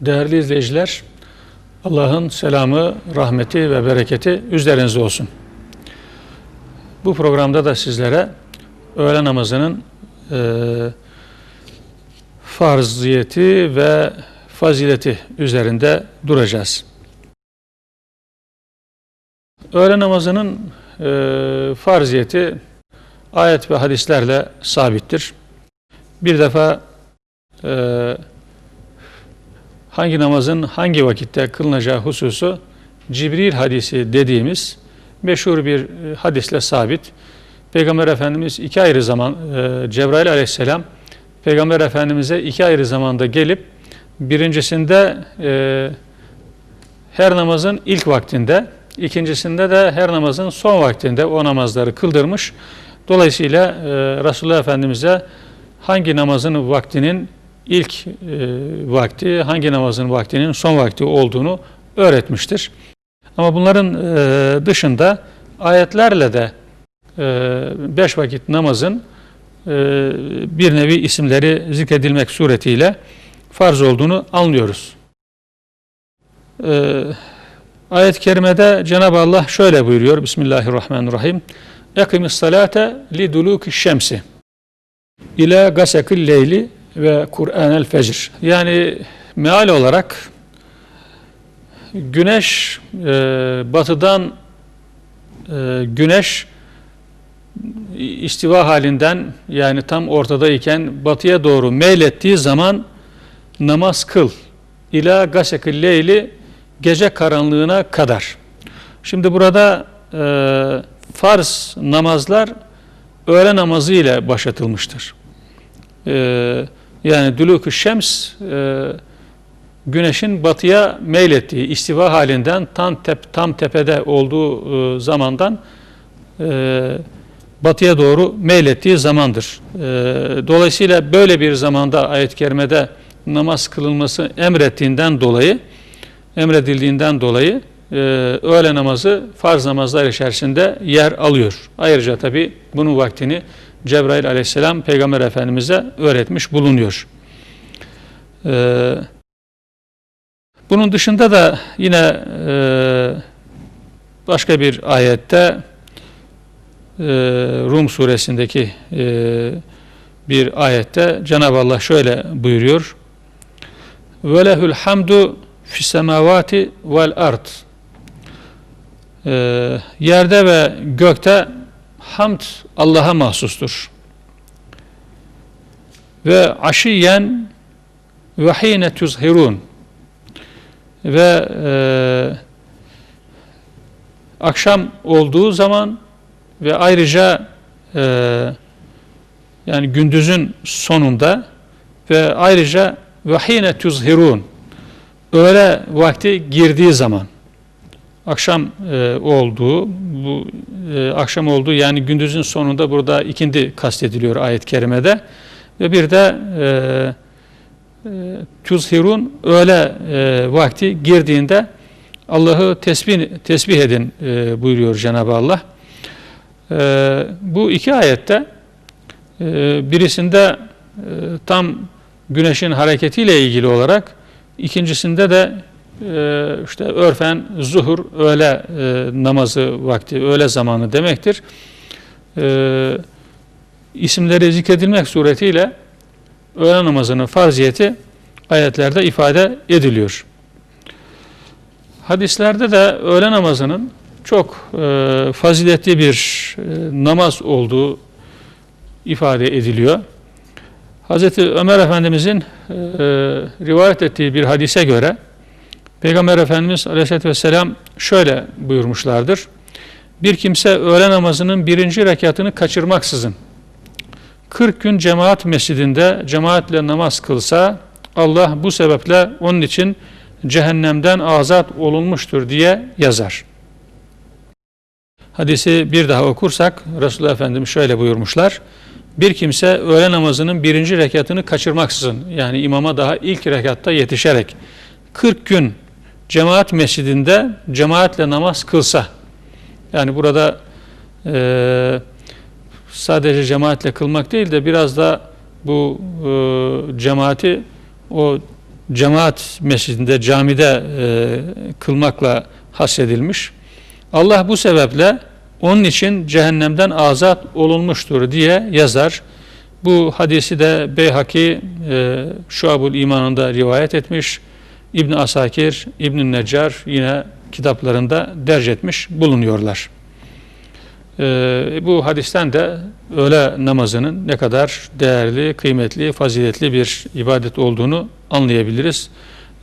Değerli izleyiciler, Allah'ın selamı, rahmeti ve bereketi üzerinize olsun. Bu programda da sizlere öğle namazının e, farziyeti ve fazileti üzerinde duracağız. Öğle namazının e, farziyeti ayet ve hadislerle sabittir. Bir defa e, hangi namazın hangi vakitte kılınacağı hususu Cibril hadisi dediğimiz meşhur bir e, hadisle sabit. Peygamber Efendimiz iki ayrı zaman e, Cebrail aleyhisselam Peygamber Efendimiz'e iki ayrı zamanda gelip birincisinde e, her namazın ilk vaktinde ikincisinde de her namazın son vaktinde o namazları kıldırmış. Dolayısıyla e, Resulullah Efendimiz'e hangi namazın vaktinin ilk e, vakti, hangi namazın vaktinin son vakti olduğunu öğretmiştir. Ama bunların e, dışında ayetlerle de e, beş vakit namazın bir nevi isimleri zikredilmek suretiyle farz olduğunu anlıyoruz. Ayet-i kerimede Cenab-ı Allah şöyle buyuruyor Bismillahirrahmanirrahim. Ekimis salate li duluki şemsi ila gasekil leyli ve Kur'anel fecr. Yani meal olarak güneş e, batıdan e, güneş istiva halinden yani tam ortadayken batıya doğru meylettiği zaman namaz kıl. İla gasekil leyli gece karanlığına kadar. Şimdi burada e, farz namazlar öğle namazı ile başlatılmıştır. E, yani dülûk şems e, güneşin batıya meylettiği istiva halinden tam, tep, tam tepede olduğu e, zamandan e, batıya doğru meylettiği zamandır. E, dolayısıyla böyle bir zamanda ayet-i kerimede namaz kılınması emrettiğinden dolayı emredildiğinden dolayı e, öğle namazı farz namazlar içerisinde yer alıyor. Ayrıca tabi bunun vaktini Cebrail aleyhisselam Peygamber Efendimiz'e öğretmiş bulunuyor. Ee, bunun dışında da yine e, başka bir ayette e, Rum suresindeki e, bir ayette Cenab-ı Allah şöyle buyuruyor. Hamdu fis semavati vel ard. Yerde ve gökte hamd Allah'a mahsustur. Ve aşiyen ve hine tuzhirun. Ve e, akşam olduğu zaman ve ayrıca e, yani gündüzün sonunda ve ayrıca ve hine tuzhirun. Öğle vakti girdiği zaman akşam e, olduğu, bu e, akşam olduğu yani gündüzün sonunda burada ikindi kastediliyor ayet-i kerimede. Ve bir de e, e, tuzhirun öğle e, vakti girdiğinde Allah'ı tesbih, tesbih edin e, buyuruyor Cenab-ı Allah. E, bu iki ayette e, birisinde e, tam güneşin hareketiyle ilgili olarak ikincisinde de e, işte örfen zuhur öğle e, namazı vakti, öğle zamanı demektir. E, isimleri zikredilmek suretiyle öğle namazının farziyeti ayetlerde ifade ediliyor. Hadislerde de öğle namazının çok e, faziletli bir e, namaz olduğu ifade ediliyor. Hz. Ömer Efendimizin e, rivayet ettiği bir hadise göre Peygamber Efendimiz Aleyhisselatü Vesselam şöyle buyurmuşlardır. Bir kimse öğle namazının birinci rekatını kaçırmaksızın 40 gün cemaat mescidinde cemaatle namaz kılsa Allah bu sebeple onun için cehennemden azat olunmuştur diye yazar. Hadisi bir daha okursak Resulullah Efendimiz şöyle buyurmuşlar. Bir kimse öğle namazının birinci rekatını kaçırmaksızın yani imama daha ilk rekatta yetişerek 40 gün cemaat mescidinde cemaatle namaz kılsa yani burada e, sadece cemaatle kılmak değil de biraz da bu e, cemaati o cemaat mescidinde, camide e, kılmakla hasredilmiş. Allah bu sebeple onun için cehennemden azat olunmuştur diye yazar. Bu hadisi de Beyhaki e, Şuabul İman'ında rivayet etmiş. İbn Asakir, İbn Necar yine kitaplarında derc etmiş bulunuyorlar. E, bu hadisten de öğle namazının ne kadar değerli, kıymetli, faziletli bir ibadet olduğunu anlayabiliriz.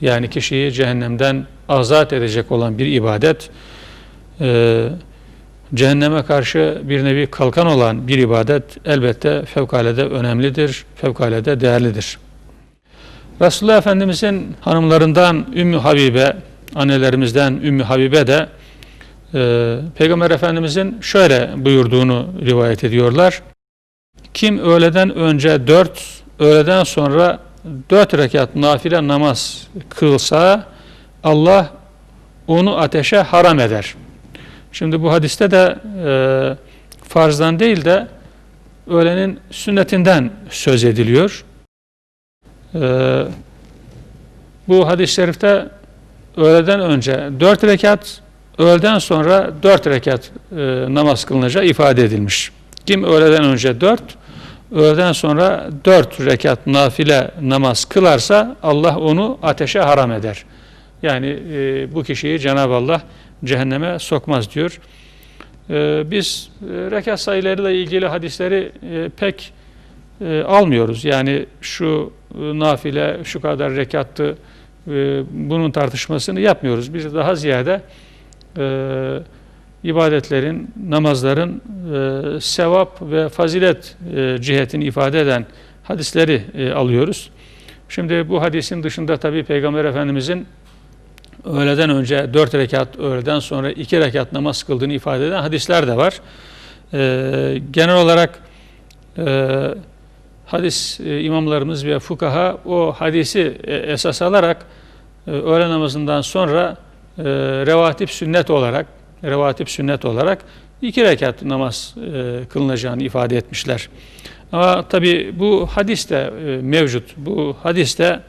Yani kişiyi cehennemden azat edecek olan bir ibadet, e, cehenneme karşı bir nevi kalkan olan bir ibadet elbette fevkalade önemlidir, fevkalade değerlidir. Resulullah Efendimizin hanımlarından Ümmü Habibe, annelerimizden Ümmü Habibe de e, Peygamber Efendimizin şöyle buyurduğunu rivayet ediyorlar. Kim öğleden önce dört, öğleden sonra dört rekat nafile namaz kılsa Allah onu ateşe haram eder. Şimdi bu hadiste de e, farzdan değil de öğlenin sünnetinden söz ediliyor. E, bu hadis-i şerifte öğleden önce dört rekat, öğleden sonra dört rekat e, namaz kılınacağı ifade edilmiş. Kim öğleden önce dört, öğleden sonra dört rekat nafile namaz kılarsa Allah onu ateşe haram eder. Yani e, bu kişiyi Cenab-ı Allah cehenneme sokmaz diyor. E, biz e, rekat sayılarıyla ilgili hadisleri e, pek e, almıyoruz. Yani şu e, nafile şu kadar rekattı e, bunun tartışmasını yapmıyoruz. Biz daha ziyade e, ibadetlerin, namazların e, sevap ve fazilet e, cihetini ifade eden hadisleri e, alıyoruz. Şimdi bu hadisin dışında tabi Peygamber Efendimizin öğleden önce dört rekat, öğleden sonra iki rekat namaz kıldığını ifade eden hadisler de var. E, genel olarak e, hadis e, imamlarımız ve fukaha o hadisi e, esas alarak e, öğle namazından sonra revatip sünnet olarak revatip sünnet olarak iki rekat namaz kılınacağını ifade etmişler. Ama tabi bu hadis de mevcut. Bu hadis de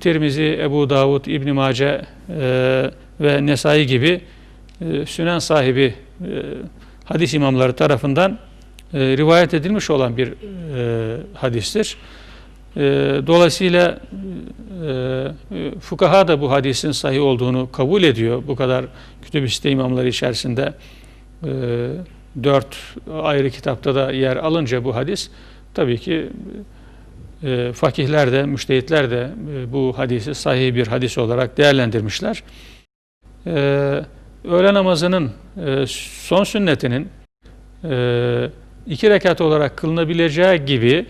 Tirmizi, Ebu Davud, İbn Mace ve Nesai gibi sünen sahibi hadis imamları tarafından e, rivayet edilmiş olan bir e, hadistir. E, dolayısıyla e, fukaha da bu hadisin sahih olduğunu kabul ediyor. Bu kadar kütüb-i imamları içerisinde e, dört ayrı kitapta da yer alınca bu hadis tabii ki e, fakihler de, müştehitler de e, bu hadisi sahih bir hadis olarak değerlendirmişler. E, öğle namazının e, son sünnetinin e, iki rekat olarak kılınabileceği gibi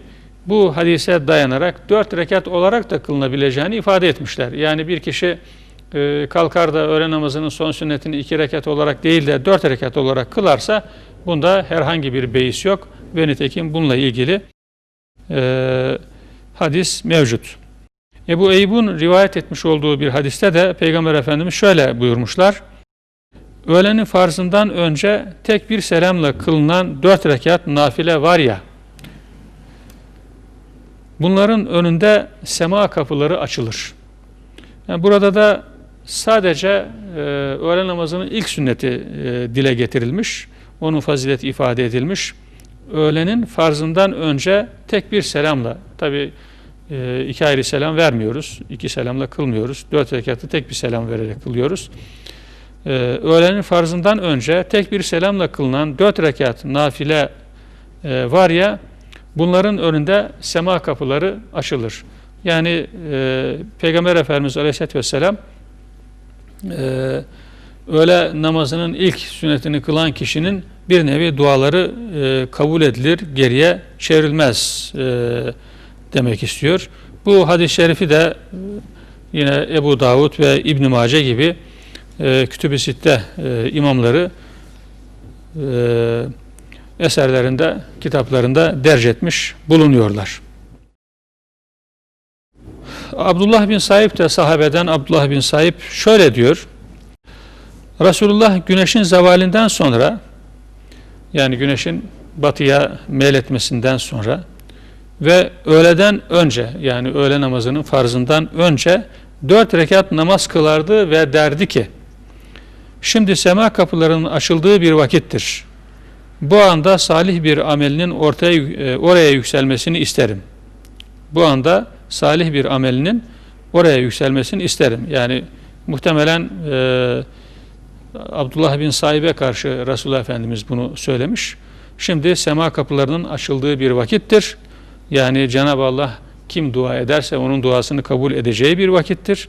bu hadise dayanarak dört rekat olarak da kılınabileceğini ifade etmişler. Yani bir kişi e, kalkar da öğle namazının son sünnetini iki rekat olarak değil de dört rekat olarak kılarsa bunda herhangi bir beis yok ve nitekim bununla ilgili e, hadis mevcut. Ebu Eyyub'un rivayet etmiş olduğu bir hadiste de Peygamber Efendimiz şöyle buyurmuşlar. Öğlenin farzından önce tek bir selamla kılınan dört rekat nafile var ya, bunların önünde sema kapıları açılır. Yani burada da sadece e, öğle namazının ilk sünneti e, dile getirilmiş, onun fazileti ifade edilmiş. Öğlenin farzından önce tek bir selamla, tabi e, iki ayrı selam vermiyoruz, iki selamla kılmıyoruz, dört rekatı tek bir selam vererek kılıyoruz. E, öğlenin farzından önce tek bir selamla kılınan dört rekat nafile e, var ya, bunların önünde sema kapıları açılır. Yani e, Peygamber Efendimiz Aleyhisselatü Vesselam e, öğle namazının ilk sünnetini kılan kişinin bir nevi duaları e, kabul edilir, geriye çevrilmez e, demek istiyor. Bu hadis-i şerifi de e, yine Ebu Davud ve İbn Mace gibi e, Kütüb-i Sitte e, imamları e, eserlerinde, kitaplarında derc etmiş bulunuyorlar. Abdullah bin Saib de sahabeden Abdullah bin Saib şöyle diyor. Resulullah güneşin zavalinden sonra yani güneşin batıya meyletmesinden sonra ve öğleden önce yani öğle namazının farzından önce dört rekat namaz kılardı ve derdi ki şimdi sema kapılarının açıldığı bir vakittir. Bu anda salih bir amelinin ortaya e, oraya yükselmesini isterim. Bu anda salih bir amelinin oraya yükselmesini isterim. Yani muhtemelen e, Abdullah bin Saib'e karşı Resulullah Efendimiz bunu söylemiş. Şimdi sema kapılarının açıldığı bir vakittir. Yani Cenab-ı Allah kim dua ederse onun duasını kabul edeceği bir vakittir.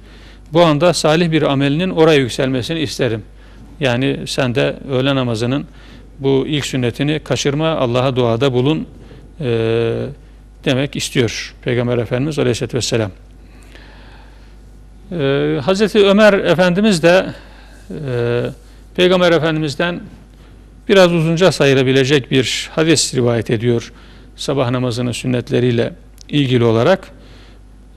Bu anda salih bir amelinin oraya yükselmesini isterim. Yani sen de öğle namazının bu ilk sünnetini kaçırma, Allah'a duada bulun e, demek istiyor Peygamber Efendimiz Aleyhisselatü Vesselam. E, Hazreti Ömer Efendimiz de e, Peygamber Efendimiz'den biraz uzunca sayılabilecek bir hadis rivayet ediyor sabah namazının sünnetleriyle ilgili olarak.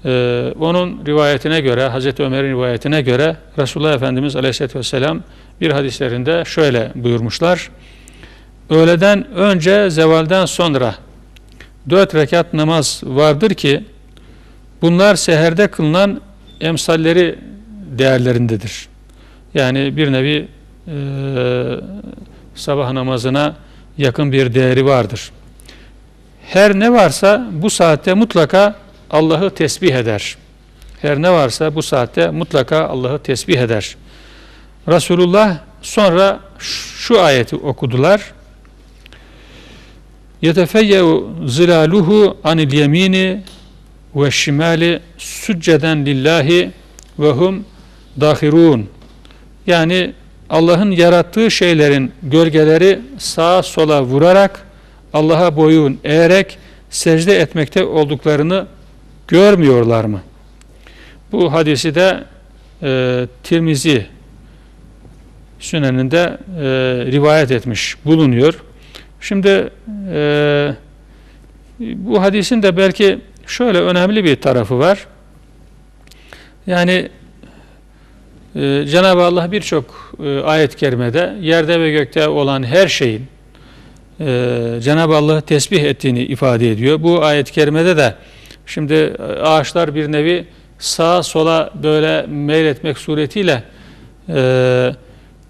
Ee, onun rivayetine göre, Hazreti Ömer'in rivayetine göre Resulullah Efendimiz Aleyhisselatü Vesselam bir hadislerinde şöyle buyurmuşlar. Öğleden önce zevalden sonra dört rekat namaz vardır ki bunlar seherde kılınan emsalleri değerlerindedir. Yani bir nevi e, sabah namazına yakın bir değeri vardır. Her ne varsa bu saatte mutlaka Allah'ı tesbih eder. Her ne varsa bu saatte mutlaka Allah'ı tesbih eder. Resulullah sonra şu ayeti okudular. Yetefeyye'u zilaluhu anil yemini ve şimali sücceden lillahi ve dahirun. Yani Allah'ın yarattığı şeylerin gölgeleri sağa sola vurarak Allah'a boyun eğerek secde etmekte olduklarını görmüyorlar mı? Bu hadisi de e, Tirmizi Süneninde e, rivayet etmiş bulunuyor. Şimdi e, bu hadisin de belki şöyle önemli bir tarafı var. Yani e, Cenab-ı Allah birçok e, ayet-i kerimede yerde ve gökte olan her şeyin e, Cenab-ı Allah'ı tesbih ettiğini ifade ediyor. Bu ayet-i kerimede de şimdi e, ağaçlar bir nevi sağa sola böyle meyletmek suretiyle e,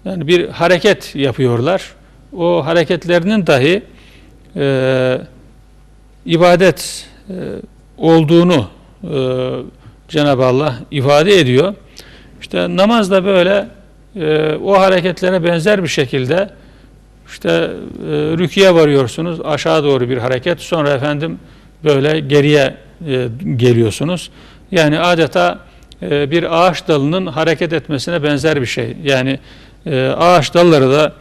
yani bir hareket yapıyorlar. O hareketlerinin dahi e, ibadet e, olduğunu e, Cenab-ı Allah ifade ediyor. İşte namaz da böyle e, o hareketlere benzer bir şekilde işte e, rüküye varıyorsunuz aşağı doğru bir hareket sonra efendim böyle geriye e, geliyorsunuz. Yani adeta e, bir ağaç dalının hareket etmesine benzer bir şey. Yani e, ağaç dalları da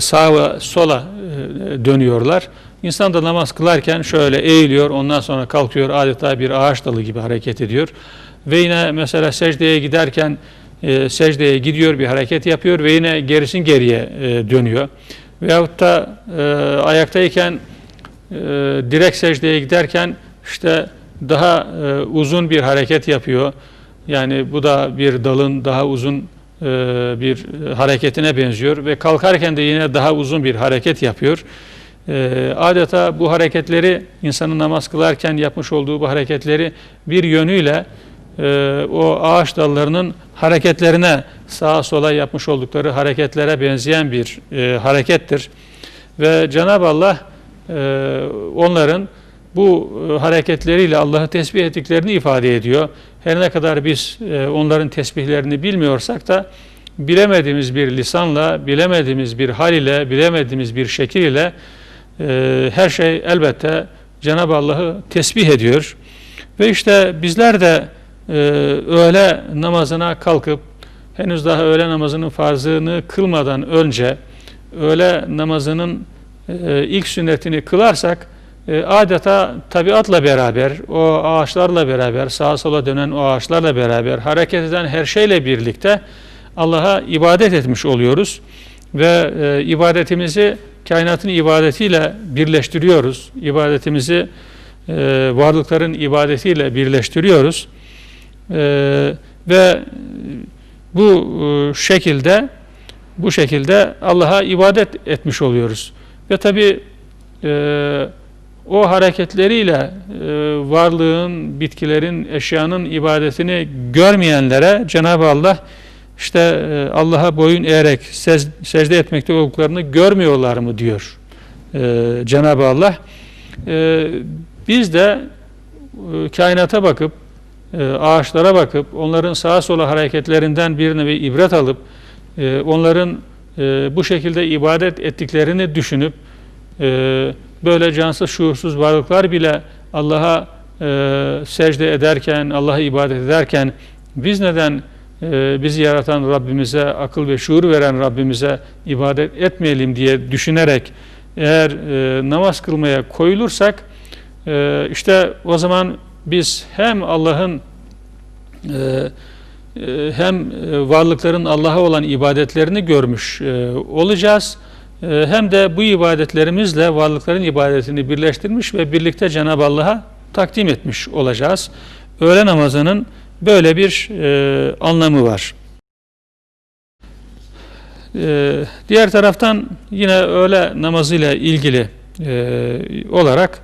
sağa ve sola dönüyorlar. İnsan da namaz kılarken şöyle eğiliyor ondan sonra kalkıyor adeta bir ağaç dalı gibi hareket ediyor. Ve yine mesela secdeye giderken secdeye gidiyor bir hareket yapıyor ve yine gerisin geriye dönüyor. Veyahut da e, ayaktayken e, direkt secdeye giderken işte daha e, uzun bir hareket yapıyor. Yani bu da bir dalın daha uzun e, bir hareketine benziyor ve kalkarken de yine daha uzun bir hareket yapıyor. E, adeta bu hareketleri insanın namaz kılarken yapmış olduğu bu hareketleri bir yönüyle e, o ağaç dallarının hareketlerine sağa sola yapmış oldukları hareketlere benzeyen bir e, harekettir. Ve Cenab-ı Allah e, onların bu e, hareketleriyle Allah'ı tesbih ettiklerini ifade ediyor. Her ne kadar biz e, onların tesbihlerini bilmiyorsak da bilemediğimiz bir lisanla, bilemediğimiz bir hal ile, bilemediğimiz bir şekil ile e, her şey elbette Cenab-ı Allah'ı tesbih ediyor. Ve işte bizler de öğle namazına kalkıp henüz daha öğle namazının farzını kılmadan önce öğle namazının ilk sünnetini kılarsak adeta tabiatla beraber, o ağaçlarla beraber, sağa sola dönen o ağaçlarla beraber, hareket eden her şeyle birlikte Allah'a ibadet etmiş oluyoruz. Ve e, ibadetimizi kainatın ibadetiyle birleştiriyoruz. İbadetimizi e, varlıkların ibadetiyle birleştiriyoruz. E, ve bu e, şekilde bu şekilde Allah'a ibadet etmiş oluyoruz. Ve tabi e, o hareketleriyle e, varlığın, bitkilerin, eşyanın ibadetini görmeyenlere Cenab-ı Allah işte e, Allah'a boyun eğerek sez, secde etmekte olduklarını görmüyorlar mı diyor e, Cenab-ı Allah. Biz de kainata bakıp, ağaçlara bakıp, onların sağa sola hareketlerinden bir nevi ibret alıp, onların bu şekilde ibadet ettiklerini düşünüp, böyle cansız şuursuz varlıklar bile Allah'a e, secde ederken, Allah'a ibadet ederken biz neden e, bizi yaratan Rabbimize, akıl ve şuur veren Rabbimize ibadet etmeyelim diye düşünerek eğer e, namaz kılmaya koyulursak e, işte o zaman biz hem Allah'ın e, e, hem e, varlıkların Allah'a olan ibadetlerini görmüş e, olacağız hem de bu ibadetlerimizle varlıkların ibadetini birleştirmiş ve birlikte Cenab-ı Allah'a takdim etmiş olacağız. Öğle namazının böyle bir e, anlamı var. E, diğer taraftan yine öğle namazıyla ilgili e, olarak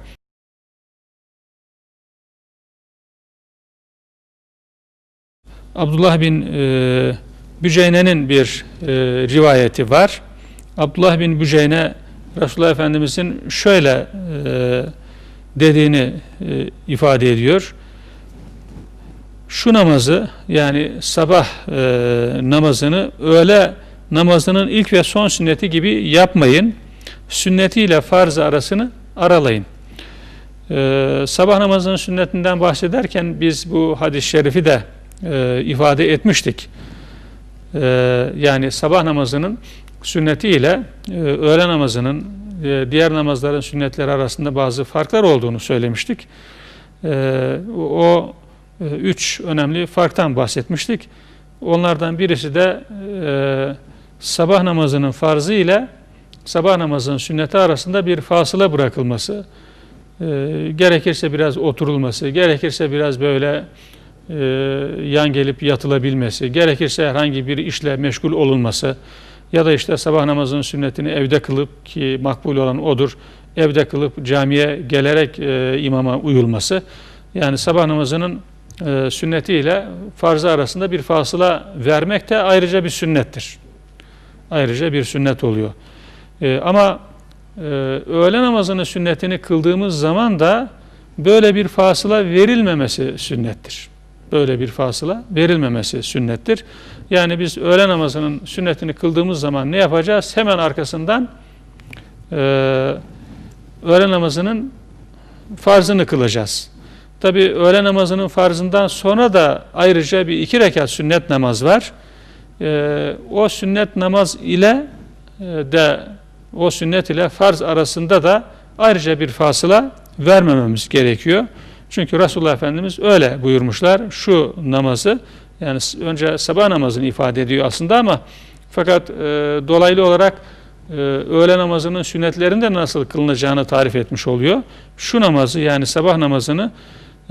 Abdullah bin e, Büceyne'nin bir e, rivayeti var. Abdullah bin Büceyne Resulullah Efendimizin şöyle e, dediğini e, ifade ediyor. Şu namazı yani sabah e, namazını öğle namazının ilk ve son sünneti gibi yapmayın. Sünnetiyle farz arasını aralayın. Ee, sabah namazının sünnetinden bahsederken biz bu hadis-i şerifi de e, ifade etmiştik. Ee, yani sabah namazının sünnetiyle e, öğle namazının e, diğer namazların sünnetleri arasında bazı farklar olduğunu söylemiştik. Ee, o e, üç önemli farktan bahsetmiştik. Onlardan birisi de e, sabah namazının farzı ile sabah namazının sünneti arasında bir fasıla bırakılması, e, gerekirse biraz oturulması, gerekirse biraz böyle e, yan gelip yatılabilmesi, gerekirse herhangi bir işle meşgul olunması ya da işte sabah namazının sünnetini evde kılıp ki makbul olan odur, evde kılıp camiye gelerek e, imama uyulması. Yani sabah namazının e, sünneti ile farzı arasında bir fasıla vermek de ayrıca bir sünnettir ayrıca bir sünnet oluyor. E, ama e, öğle namazının sünnetini kıldığımız zaman da böyle bir fasıla verilmemesi sünnettir. Böyle bir fasıla verilmemesi sünnettir. Yani biz öğle namazının sünnetini kıldığımız zaman ne yapacağız? Hemen arkasından e, öğle namazının farzını kılacağız. Tabi öğle namazının farzından sonra da ayrıca bir iki rekat sünnet namaz var e, o sünnet namaz ile e, de o sünnet ile farz arasında da ayrıca bir fasıla vermememiz gerekiyor. Çünkü Resulullah Efendimiz öyle buyurmuşlar. Şu namazı yani önce sabah namazını ifade ediyor aslında ama fakat e, dolaylı olarak e, öğle namazının sünnetlerinde nasıl kılınacağını tarif etmiş oluyor. Şu namazı yani sabah namazını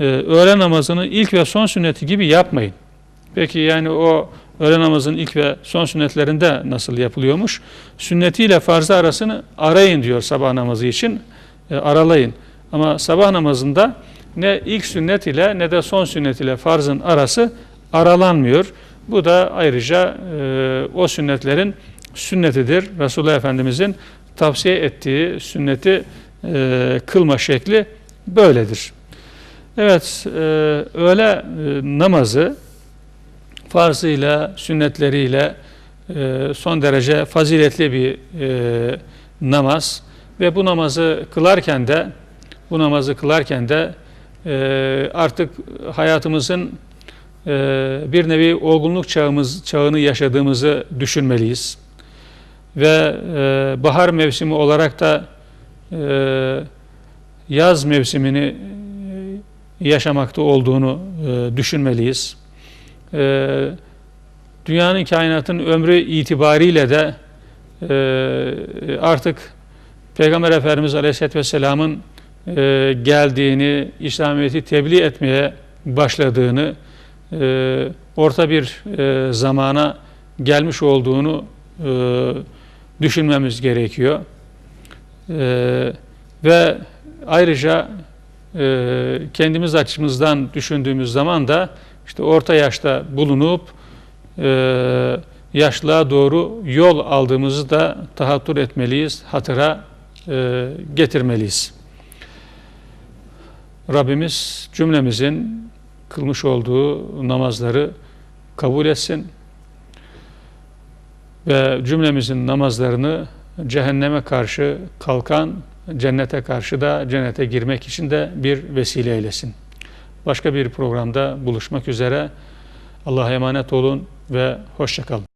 e, öğle namazını ilk ve son sünneti gibi yapmayın. Peki yani o öğle namazının ilk ve son sünnetlerinde nasıl yapılıyormuş? Sünnetiyle farzı arasını arayın diyor sabah namazı için. E, aralayın. Ama sabah namazında ne ilk sünnet ile ne de son sünnet ile farzın arası aralanmıyor. Bu da ayrıca e, o sünnetlerin sünnetidir. Resulullah Efendimizin tavsiye ettiği sünneti e, kılma şekli böyledir. Evet, e, öğle e, namazı farzıyla, sünnetleriyle e, son derece faziletli bir e, namaz ve bu namazı kılarken de bu namazı kılarken de e, artık hayatımızın bir nevi olgunluk çağımız çağını yaşadığımızı düşünmeliyiz. Ve e, bahar mevsimi olarak da e, yaz mevsimini e, yaşamakta olduğunu düşünmeliyiz. Dünyanın kainatın ömrü itibariyle de artık Peygamber Efendimiz Aleyhisselatü Vesselam'ın geldiğini, İslamiyet'i tebliğ etmeye başladığını, e, orta bir e, zamana gelmiş olduğunu e, düşünmemiz gerekiyor. E, ve ayrıca e, kendimiz açımızdan düşündüğümüz zaman da işte orta yaşta bulunup yaşlığa doğru yol aldığımızı da tahattür etmeliyiz, hatıra getirmeliyiz. Rabbimiz cümlemizin kılmış olduğu namazları kabul etsin ve cümlemizin namazlarını cehenneme karşı kalkan, cennete karşı da cennete girmek için de bir vesile eylesin. Başka bir programda buluşmak üzere. Allah'a emanet olun ve hoşçakalın.